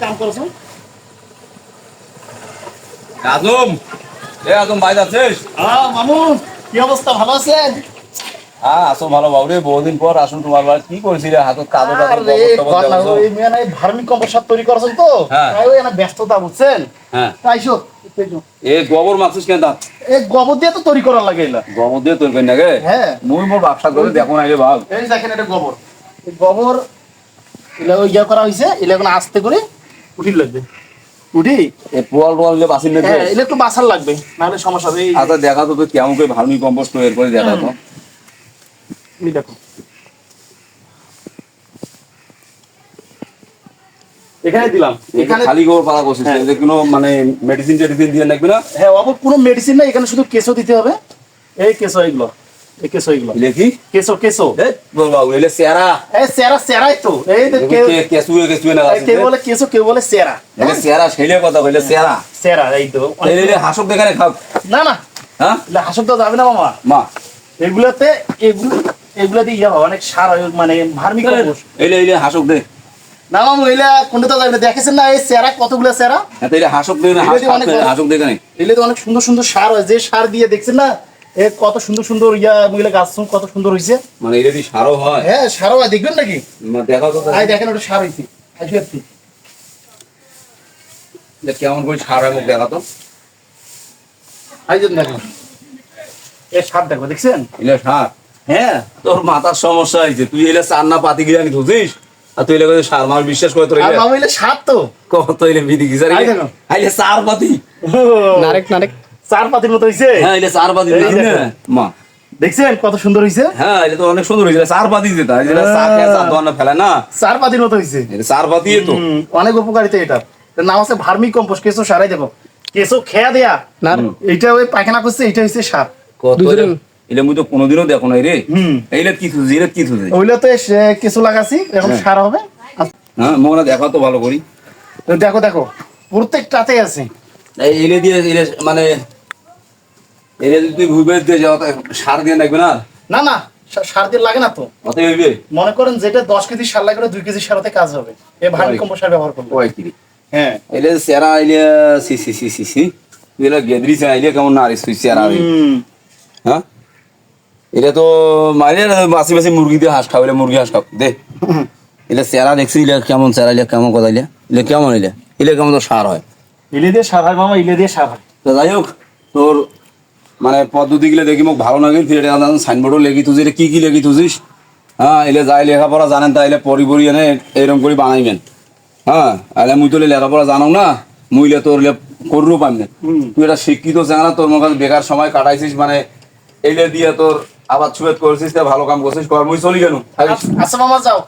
কাম করছ? আজম এ আজম ভাই যাচ্ছিস হ্যাঁ মামু কি অবস্থা? ভালো আছেন? হ্যাঁ আসো ভালো বাবু রে বহুদিন পর আসুন তোমার বাড়ি। কি করেছি রে হাতত কাদো নাই ধার্মিক কম্পোসার তৈরি করছেন তো? হ্যাঁ। তাই ওই একটা ব্যস্ততা বুঝছেন? হ্যাঁ। তাইছো এ গোবর মাখছিস কেন দাঁত এই গোবর দিয়ে তো তৈরি করার লাগে এলা। গোবর দিয়ে তোর কেন গে? হ্যাঁ। মুই মোর ব্যবসা করে দেখো না রে ভাব এই দেখেন এটা গোবর। গোবর এলা ওই ইয়া করা হয়েছে এলা এখন আস্তে করে উঠির লাগবে। উঠি? পোয়াল টোয়াল যে বাসিন নেবে হ্যাঁ এলা একটু বাসার লাগবে নাহলে সমস্যা হবে আচ্ছা দেখা তো কেমন করে ভার্মি কম্পোস্ট তৈরি করে দেখা তো। দেখো। এখানে দিলাম। এখানে খালি গোবর পালা করছিস হ্যাঁ। কোনো মানে মেডিসিন টেডিসিন দিয়ে রাখবি না? হ্যাঁ কোনো মেডিসিন না এখানে শুধু কেঁচো দিতে হবে। এই কেঁচো এগুলো এগুলো। লেখি কেঁচো কেঁচো। এ বল বাবু এলে সেরা? এই সেরা সেরাই তো। এই যে কে- কেসুয়ে কেসুয়ে না এই কেউ বলে কেঁচো কেউ বলে সেরা। এলে সেরা ছেলে কথা কইলে সেরা। সেরা এই তো। অনেক- এলে হাসক দেখানে খাও। না না। হ্যাঁ? এগুলো হাসক তো যাবে না মামা। মা। এগুলোতে এগুলো এগুলো দিয়ে ইয়া অনেক সার হয়, মানে ভার্মি কম্পোস্ট। হাসক দে। না মামু এগুলা কোনটা তো যাবে না। দেখেছেন না এই সেরা কতগুলো সেরা? এলে হাসক দে না হাসক এগুলো তো অনেক সুন্দর সুন্দর সার হয়। যে সার দিয়ে দেখছেন না? এ কত সুন্দর সুন্দর ইয়া মহিলা গাছ কত সুন্দর হয়েছে মানে এটা দিয়ে সারও হয়? হ্যাঁ সারও হয় দেখবেন নাকি? মা তো আই দেখেন ওটা সার হয়েছে আসি আপনি কেমন করে সার হয় মুখ দেখা তো। আই দেখেন এ সার দেখো দেখছেন? এলে সার? হ্যাঁ। তোর মাথার সমস্যা হয়েছে তুই এলে সার না পাতি গিয়ে আনি বুঝিস আর তুই এলে কইছিস সার মানুষ বিশ্বাস করে তোর মামা এলে সার তো। কত এলে বিধি কি স্যার আইলে সার পাতি। নারেক নারেক। চার পাতির মতো হয়েছে হ্যাঁ এলে সার পাতি না দেখো। মা দেখছেন কত সুন্দর হয়েছে হ্যাঁ এটা তো অনেক সুন্দর হয়েছিল সার পাতি দিতে যেটা সার খেয়ে সার ফেলে না? চার পাতির মতো হয়েছে এটা সার পাতি তো। অনেক উপকারিতা এটা। নাম আছে ভার্মি কম্পোস্ট কেঁচো সারাই দেখো। কেঁচো খেয়া দেয়া। না। ওই পায়খানা করছে এটা হচ্ছে সার। কত এলে? মুই তো কোনোদিনও দেখো নাই রে। হুম। এইলে কি থুজি এলে কি থুজি তো কেঁচো লাগাছি এখন হ্যাঁ। সার হবে। হ্যাঁ মোরা দেখা তো ভালো করি। তো দেখো দেখো প্রত্যেকটাতে আছে। এই এলে দিয়ে মানে এলে যদি তুই ভুবে দিয়ে যাও সার দিয়ে রাখবে না? না না সার দিয়ে লাগে না তো। অত হইবে? মনে করেন যেটা দশ কেজি সার লাগে দুই কেজি সারাতে কাজ হবে। এই ভার্মি Right. সার ব্যবহার করব। হ্যাঁ। এলে সেরা আইলে সি সি সি সি সি। এলে গেদরি আইলে কেমন না আরিস তুই সেরা হ্যাঁ? এটা তো মারিলে বাসি বাসি মুরগি দিয়ে হাঁস খাও মুরগি হাঁস খাও দে। এলে সেরা দেখছি ইলে কেমন সেরা ইলে কেমন কথা ইলে ইলে কেমন ইলে ইলে কেমন তো সার হয়। ইলে দিয়ে সার হয় মামা ইলে দিয়ে সার হয়। তো যাই হোক তোর মানে পদ্ধতিগুলো দেখি মোক ভালো লাগিল ফিরে সাইনবোর্ডও লেগি তুজি কি কি লেগি তুজিস হ্যাঁ এলে যাই লেখাপড়া জানেন তা এলে পরি পরি এনে এরকম করে বানাইবেন হ্যাঁ আলে মুই তো লেখাপড়া জানো না মুইলে তোর এলে করু পাম না তুই এটা শিক্ষিত চেঙা তোর কর বেকার সময় কাটাইছিস মানে এলে দিয়ে তোর আবার ছুয়েত করছিস তা ভালো কাম করছিস কর মুই চলি কেন আচ্ছা মামা যাও।